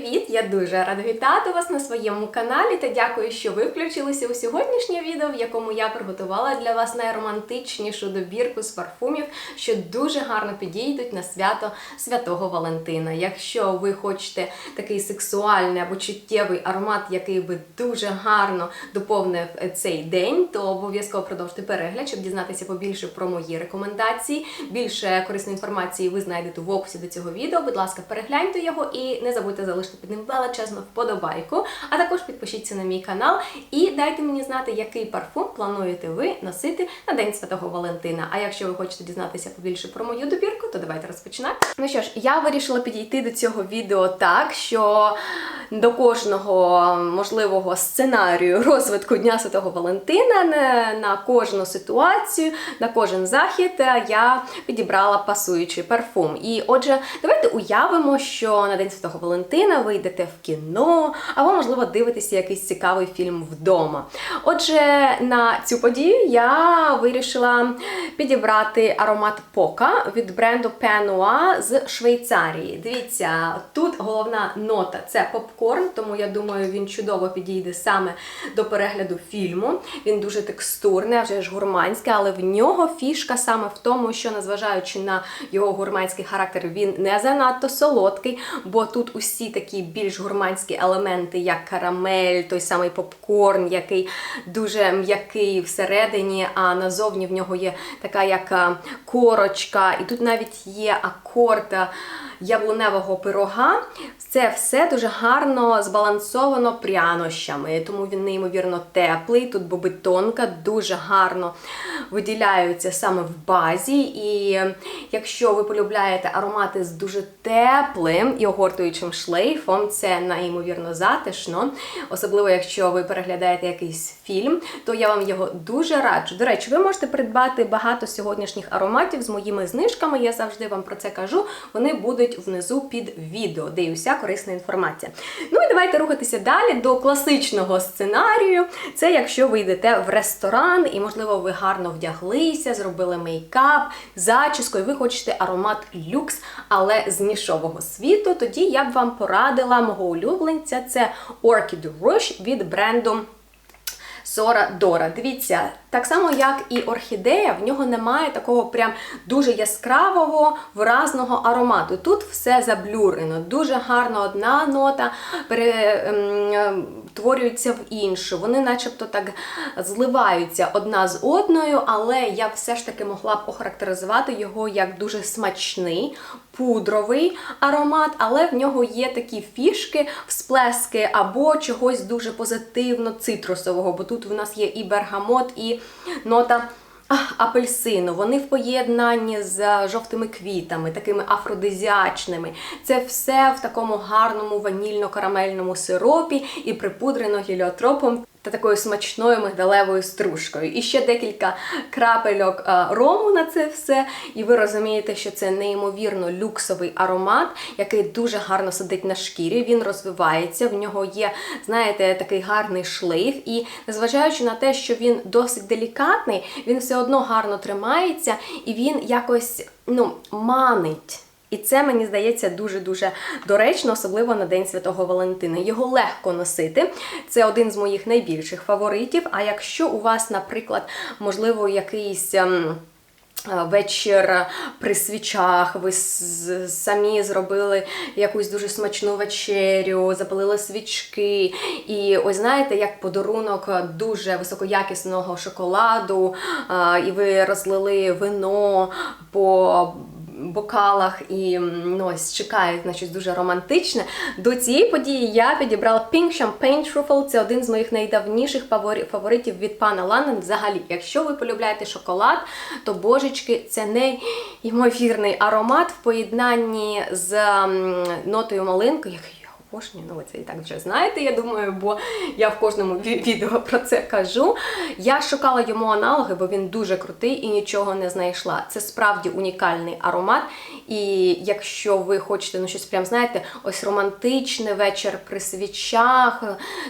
привіт! Я дуже рада вітати вас на своєму каналі та дякую, що ви включилися у сьогоднішнє відео, в якому я приготувала для вас найромантичнішу добірку з парфумів, що дуже гарно підійдуть на свято Святого Валентина. Якщо ви хочете такий сексуальний або чуттєвий аромат, який би дуже гарно доповнив цей день, то обов'язково продовжте перегляд, щоб дізнатися побільше про мої рекомендації. Більше корисної інформації ви знайдете в описі до цього відео. Будь ласка, перегляньте його і не забудьте залишити під ним величезну вподобайку. А також підпишіться на мій канал і дайте мені знати, який парфум плануєте ви носити на День Святого Валентина. А якщо ви хочете дізнатися побільше про мою добірку, то давайте розпочинати. Ну що ж, я вирішила підійти до цього відео так, що до кожного можливого сценарію розвитку Дня Святого Валентина на, кожну ситуацію, на кожен захід я підібрала пасуючий парфум. І отже, давайте уявимо, що на День Святого Валентина ви йдете в кіно, або, можливо, дивитеся якийсь цікавий фільм вдома. Отже, на цю подію я вирішила підібрати аромат Пока від бренду Penua з Швейцарії. Дивіться, тут головна нота це попкорн, тому я думаю, він чудово підійде саме до перегляду фільму. Він дуже текстурний, а вже ж гурманський, але в нього фішка саме в тому, що, незважаючи на його гурманський характер, він не занадто солодкий, бо тут усі такі більш гурманські елементи, як карамель, той самий попкорн, який дуже м'який всередині, а назовні в нього є така як корочка, і тут навіть є акорд а, яблуневого пирога. Це все дуже гарно збалансовано прянощами, тому він неймовірно теплий. Тут боби тонка, дуже гарно виділяються саме в базі. І якщо ви полюбляєте аромати з дуже теплим і огортуючим шлейфом, це неймовірно затишно. Особливо, якщо ви переглядаєте якийсь фільм, то я вам його дуже раджу. До речі, ви можете придбати багато сьогоднішніх ароматів з моїми знижками. Я завжди вам про це кажу. Вони будуть внизу під відео, де і уся корисна інформація. Ну і давайте рухатися далі до класичного сценарію. Це якщо ви йдете в ресторан, і, можливо, ви гарно вдяглися, зробили мейкап, зачіску, і ви хочете аромат люкс, але з нішового світу. Тоді я б вам порадила мого улюбленця. Це Orchid Rouge від бренду. Сора Дора. Дивіться, так само, як і орхідея, в нього немає такого прям дуже яскравого, виразного аромату. Тут все заблюрено, дуже гарно одна нота перетворюється в іншу. Вони начебто так зливаються одна з одною, але я все ж таки могла б охарактеризувати його як дуже смачний, пудровий аромат, але в нього є такі фішки, всплески або чогось дуже позитивно цитрусового, бо тут в нас є і бергамот, і нота. Апельсину, вони в поєднанні з жовтими квітами, такими афродизіачними. Це все в такому гарному ванільно-карамельному сиропі і припудрено гіліотропом та такою смачною мигдалевою стружкою. І ще декілька крапельок рому на це все. І ви розумієте, що це неймовірно люксовий аромат, який дуже гарно сидить на шкірі. Він розвивається, в нього є, знаєте, такий гарний шлейф. І незважаючи на те, що він досить делікатний, він все одно гарно тримається і він якось ну, манить. І це, мені здається, дуже-дуже доречно, особливо на День Святого Валентина. Його легко носити. Це один з моїх найбільших фаворитів. А якщо у вас, наприклад, можливо, якийсь. ем, Вечір при свічах, ви самі зробили якусь дуже смачну вечерю, запалили свічки. І ось знаєте, як подарунок дуже високоякісного шоколаду, і ви розлили вино по бокалах і ну, ось чекають на щось дуже романтичне. До цієї події я підібрала Pink Champagne Truffle. Це один з моїх найдавніших фаворитів від пана Ланнен. Взагалі, якщо ви полюбляєте шоколад, то божечки, це неймовірний аромат в поєднанні з нотою малинки, який обожнюю, ну ви це і так вже знаєте, я думаю, бо я в кожному відео про це кажу. Я шукала йому аналоги, бо він дуже крутий і нічого не знайшла. Це справді унікальний аромат. І якщо ви хочете ну щось прям знаєте, ось романтичне вечір при свічах,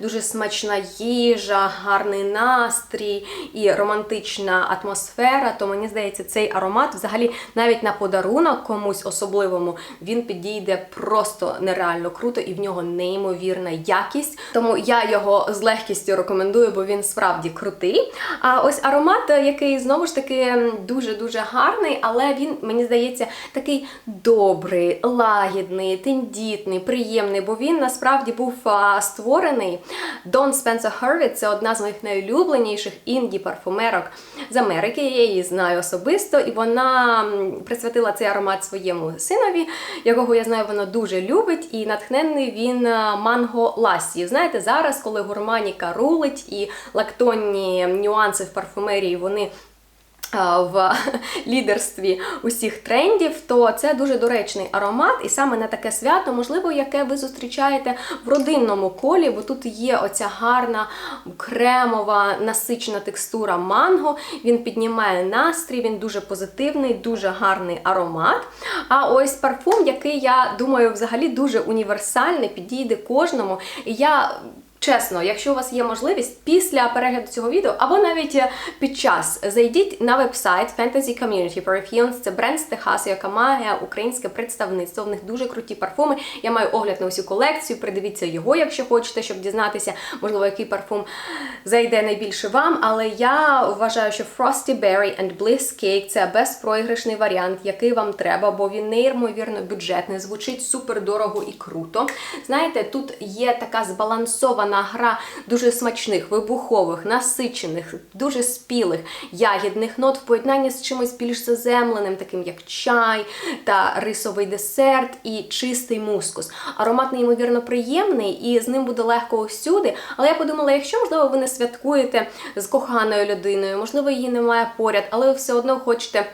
дуже смачна їжа, гарний настрій і романтична атмосфера, то мені здається, цей аромат взагалі навіть на подарунок комусь особливому він підійде просто нереально круто і нього неймовірна якість. Тому я його з легкістю рекомендую, бо він справді крутий. А ось аромат, який знову ж таки дуже-дуже гарний, але він, мені здається, такий добрий, лагідний, тендітний, приємний, бо він насправді був створений. Дон Спенсер Хервіт це одна з моїх найулюбленіших інді-парфумерок з Америки. Я її знаю особисто, і вона присвятила цей аромат своєму синові, якого я знаю, вона дуже любить, і він а, манго ласі. Знаєте, зараз, коли гурманіка рулить і лактонні нюанси в парфумерії, вони в лідерстві усіх трендів, то це дуже доречний аромат, і саме на таке свято, можливо, яке ви зустрічаєте в родинному колі, бо тут є оця гарна кремова насичена текстура манго. Він піднімає настрій, він дуже позитивний, дуже гарний аромат. А ось парфум, який я думаю, взагалі дуже універсальний, підійде кожному. І я Чесно, якщо у вас є можливість після перегляду цього відео, або навіть е, під час зайдіть на вебсайт Fantasy Community Perfumes, це бренд з Техасу, яка має українське представництво. В них дуже круті парфуми. Я маю огляд на усю колекцію. Придивіться його, якщо хочете, щоб дізнатися, можливо, який парфум зайде найбільше вам. Але я вважаю, що Frosty Berry and Bliss Cake це безпроіграшний варіант, який вам треба, бо він неймовірно бюджетний, звучить супер дорого і круто. Знаєте, тут є така збалансована гра дуже смачних, вибухових, насичених, дуже спілих ягідних нот в поєднанні з чимось більш заземленим, таким як чай та рисовий десерт і чистий мускус. Аромат неймовірно приємний і з ним буде легко усюди. Але я подумала, якщо, можливо, ви не святкуєте з коханою людиною, можливо, її немає поряд, але ви все одно хочете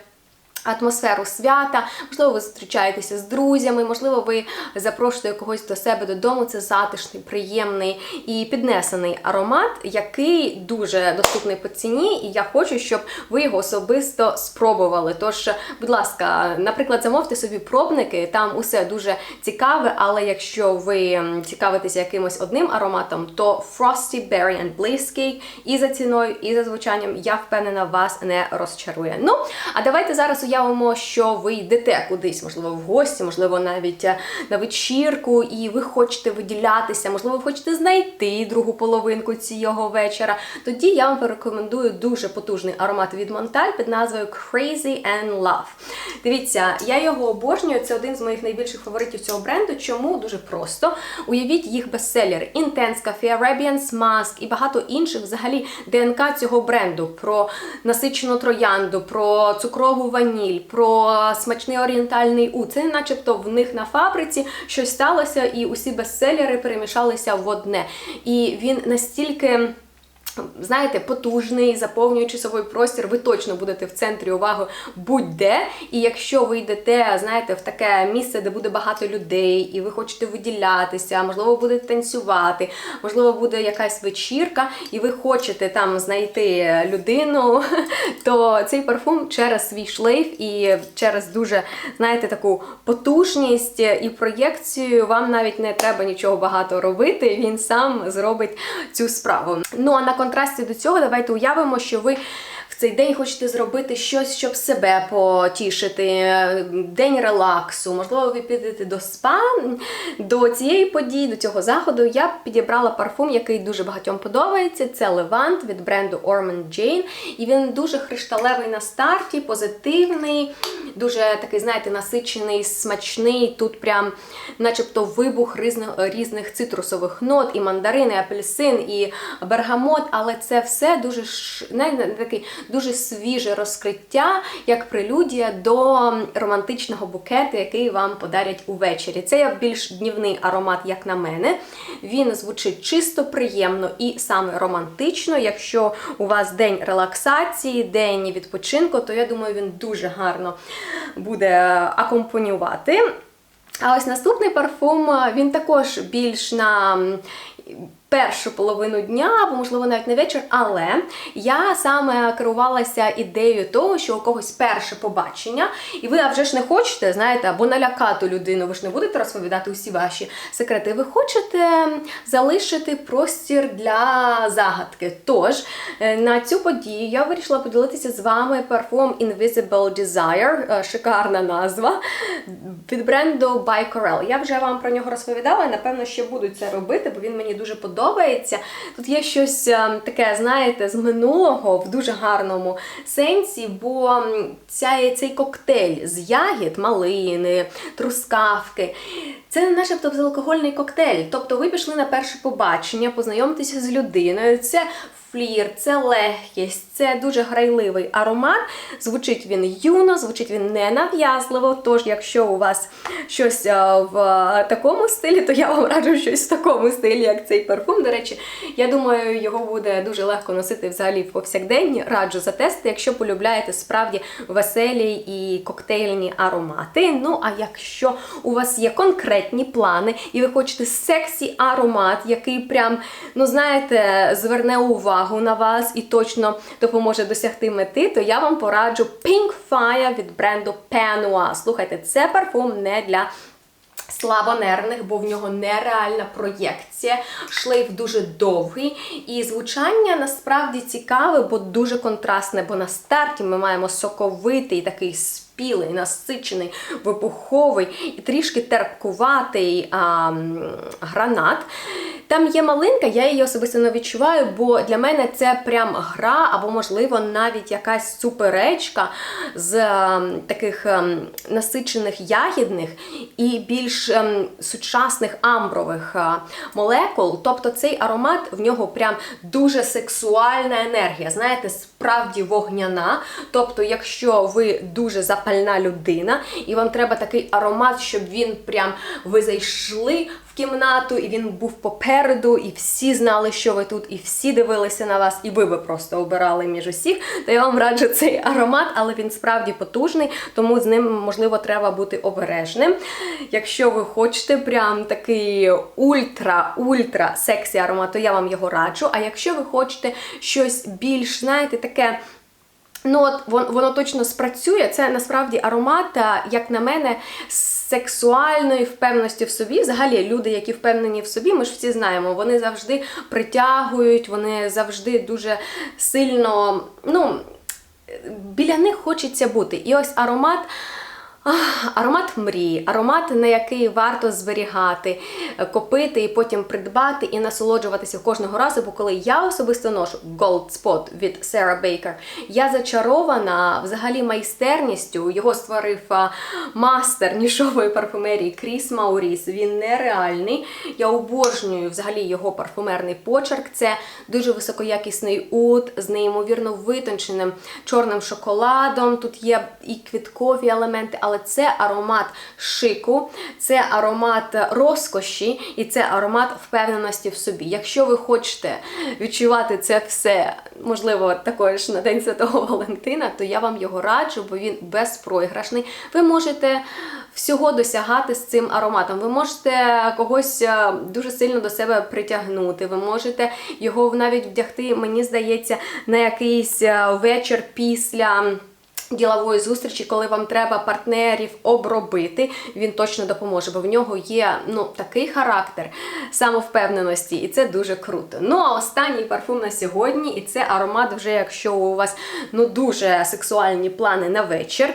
атмосферу свята, можливо, ви зустрічаєтеся з друзями, можливо, ви запрошуєте когось до себе додому. Це затишний, приємний і піднесений аромат, який дуже доступний по ціні, і я хочу, щоб ви його особисто спробували. Тож, будь ласка, наприклад, замовте собі пробники, там усе дуже цікаве, але якщо ви цікавитеся якимось одним ароматом, то Frosty Berry and Bliss Cake і за ціною, і за звучанням, я впевнена, вас не розчарує. Ну, а давайте зараз уявимо, що ви йдете кудись, можливо, в гості, можливо, навіть е, на вечірку, і ви хочете виділятися, можливо, ви хочете знайти другу половинку цього вечора. Тоді я вам порекомендую дуже потужний аромат від Монталь під назвою Crazy and Love. Дивіться, я його обожнюю. Це один з моїх найбільших фаворитів цього бренду. Чому? Дуже просто. Уявіть їх бестселери Intense Cafe, Arabian Mask і багато інших взагалі ДНК цього бренду про насичену троянду, про цукрову ваніль, про смачний орієнтальний у. Це начебто в них на фабриці щось сталося, і усі бестселери перемішалися в одне. І він настільки. Знаєте, потужний, заповнюючи собою простір, ви точно будете в центрі уваги будь-де. І якщо ви йдете, знаєте, в таке місце, де буде багато людей, і ви хочете виділятися, можливо, будете танцювати, можливо, буде якась вечірка, і ви хочете там знайти людину, то цей парфум через свій шлейф і через дуже, знаєте, таку потужність і проєкцію вам навіть не треба нічого багато робити. Він сам зробить цю справу. Ну а на контрасті до цього, давайте уявимо, що ви цей день хочете зробити щось, щоб себе потішити, день релаксу. Можливо, ви підете до спа. До цієї події, до цього заходу я підібрала парфум, який дуже багатьом подобається. Це Левант від бренду Ormond Jane. І він дуже хришталевий на старті, позитивний, дуже такий, знаєте, насичений, смачний. Тут прям, начебто, вибух різних, різних цитрусових нот, і мандарин, і апельсин, і бергамот, але це все дуже такий дуже свіже розкриття, як прелюдія до романтичного букету, який вам подарять увечері. Це більш днівний аромат, як на мене. Він звучить чисто, приємно і саме романтично. Якщо у вас день релаксації, день відпочинку, то я думаю, він дуже гарно буде акомпанювати. А ось наступний парфум, він також більш на першу половину дня, або можливо навіть не вечір, але я саме керувалася ідеєю того, що у когось перше побачення, і ви а вже ж не хочете, знаєте, або налякати людину, ви ж не будете розповідати усі ваші секрети. Ви хочете залишити простір для загадки. Тож е, на цю подію я вирішила поділитися з вами парфум Invisible Desire, е, шикарна назва від бренду By Corel. Я вже вам про нього розповідала, і напевно ще буду це робити, бо він мені дуже подобається. Тут є щось е, таке, знаєте, з минулого в дуже гарному сенсі, бо ця, цей коктейль з ягід, малини, трускавки. Це начебто безалкогольний коктейль. Тобто ви пішли на перше побачення, познайомитися з людиною. Це флір, це легкість, це дуже грайливий аромат. Звучить він юно, звучить він ненав'язливо. Тож, якщо у вас щось е, в такому стилі, то я вам раджу щось в такому стилі, як цей парфум. До речі, я думаю, його буде дуже легко носити взагалі в повсякденні. Раджу затестити, якщо полюбляєте справді веселі і коктейльні аромати. Ну, а якщо у вас є конкретні плани, і ви хочете сексі аромат, який прям, ну знаєте, зверне увагу на вас і точно допоможе досягти мети, то я вам пораджу Pink Fire від бренду Penua. Слухайте, це парфум не для слабонервних, бо в нього нереальна проєкція, шлейф дуже довгий, і звучання насправді цікаве, бо дуже контрастне. Бо на старті ми маємо соковитий такий спілий, насичений, вибуховий і трішки терпкуватий а, гранат. Там є малинка, я її особисто не відчуваю, бо для мене це прям гра, або, можливо, навіть якась суперечка з ем, таких ем, насичених ягідних і більш ем, сучасних амбрових е, молекул. Тобто цей аромат в нього прям дуже сексуальна енергія. Знаєте, справді вогняна. Тобто, якщо ви дуже запальна людина, і вам треба такий аромат, щоб він прям ви зайшли кімнату, і він був попереду, і всі знали, що ви тут, і всі дивилися на вас, і ви би просто обирали між усіх, то я вам раджу цей аромат, але він справді потужний, тому з ним, можливо, треба бути обережним. Якщо ви хочете прям такий ультра-ультра сексі аромат, то я вам його раджу. А якщо ви хочете щось більш, знаєте, таке. Ну, от воно, точно спрацює. Це насправді аромат, як на мене, сексуальної впевненості в собі. Взагалі, люди, які впевнені в собі, ми ж всі знаємо, вони завжди притягують, вони завжди дуже сильно, ну, біля них хочеться бути. І ось аромат. Аромат мрії, аромат, на який варто зберігати, копити і потім придбати і насолоджуватися кожного разу. Бо коли я особисто ношу Gold Spot від Sarah Baker, я зачарована взагалі майстерністю. Його створив мастер нішової парфумерії Кріс Мауріс. Він нереальний. Я обожнюю взагалі його парфумерний почерк. Це дуже високоякісний ут з неймовірно витонченим чорним шоколадом. Тут є і квіткові елементи, але це аромат шику, це аромат розкоші і це аромат впевненості в собі. Якщо ви хочете відчувати це все, можливо, також на День Святого Валентина, то я вам його раджу, бо він безпроіграшний. Ви можете всього досягати з цим ароматом. Ви можете когось е, дуже сильно до себе притягнути. Ви можете його навіть вдягти, мені здається, на якийсь е, вечір після. Ділової зустрічі, коли вам треба партнерів обробити, він точно допоможе, бо в нього є ну такий характер самовпевненості, і це дуже круто. Ну а останній парфум на сьогодні, і це аромат, вже якщо у вас ну дуже сексуальні плани на вечір.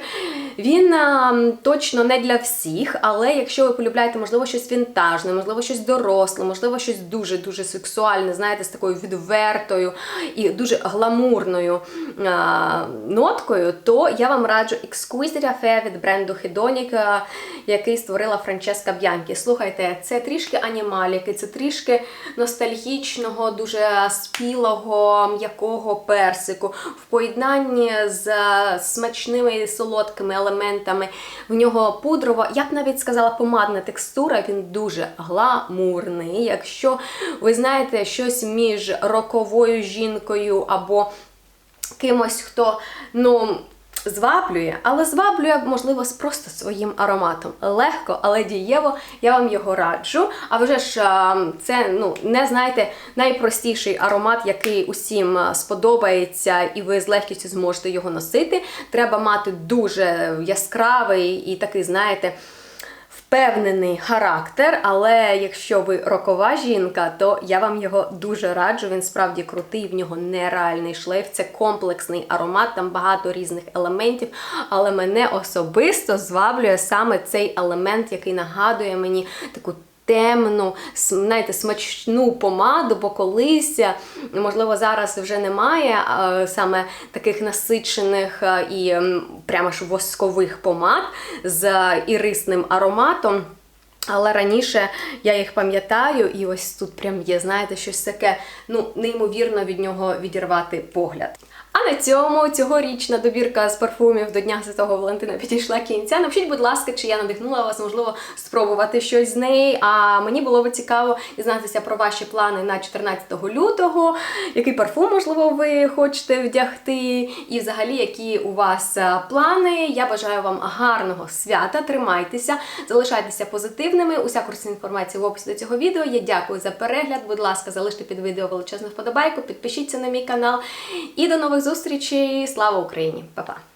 Він а, точно не для всіх, але якщо ви полюбляєте, можливо, щось вінтажне, можливо, щось доросле, можливо, щось дуже-дуже сексуальне, знаєте, з такою відвертою і дуже гламурною а, ноткою, то я вам раджу Exquisite Affair від бренду Hedonic, який створила Франческа Б'янкі. Слухайте, це трішки анімаліки, це трішки ностальгічного, дуже спілого, м'якого персику в поєднанні з смачними солодкими елементами. В нього пудрова, я б навіть сказала, помадна текстура, він дуже гламурний. Якщо ви знаєте щось між роковою жінкою або кимось, хто, ну. Зваблює, але зваблює, можливо, просто своїм ароматом. Легко, але дієво. Я вам його раджу. А вже ж це ну не знаєте найпростіший аромат, який усім сподобається, і ви з легкістю зможете його носити. Треба мати дуже яскравий і такий, знаєте. Впевнений характер, але якщо ви рокова жінка, то я вам його дуже раджу. Він справді крутий, в нього нереальний шлейф, це комплексний аромат, там багато різних елементів. Але мене особисто зваблює саме цей елемент, який нагадує мені таку. Темну, знаєте, смачну помаду, бо колись, е, можливо, зараз вже немає е, саме таких насичених е, і прямо ж воскових помад з ірисним ароматом. Але раніше я їх пам'ятаю, і ось тут прям є, знаєте, щось таке, ну, неймовірно від нього відірвати погляд. А на цьому цьогорічна добірка з парфумів до Дня Святого Валентина підійшла кінця. Напишіть, будь ласка, чи я надихнула вас, можливо, спробувати щось з неї. А мені було б цікаво дізнатися про ваші плани на 14 лютого, який парфум, можливо, ви хочете вдягти, і взагалі, які у вас е, плани. Я бажаю вам гарного свята, тримайтеся, залишайтеся позитивними. Уся курсна інформація в описі до цього відео. Я дякую за перегляд. Будь ласка, залиште під відео величезну вподобайку, підпишіться на мій канал. І до нових зустрічей. Слава Україні! Па-па!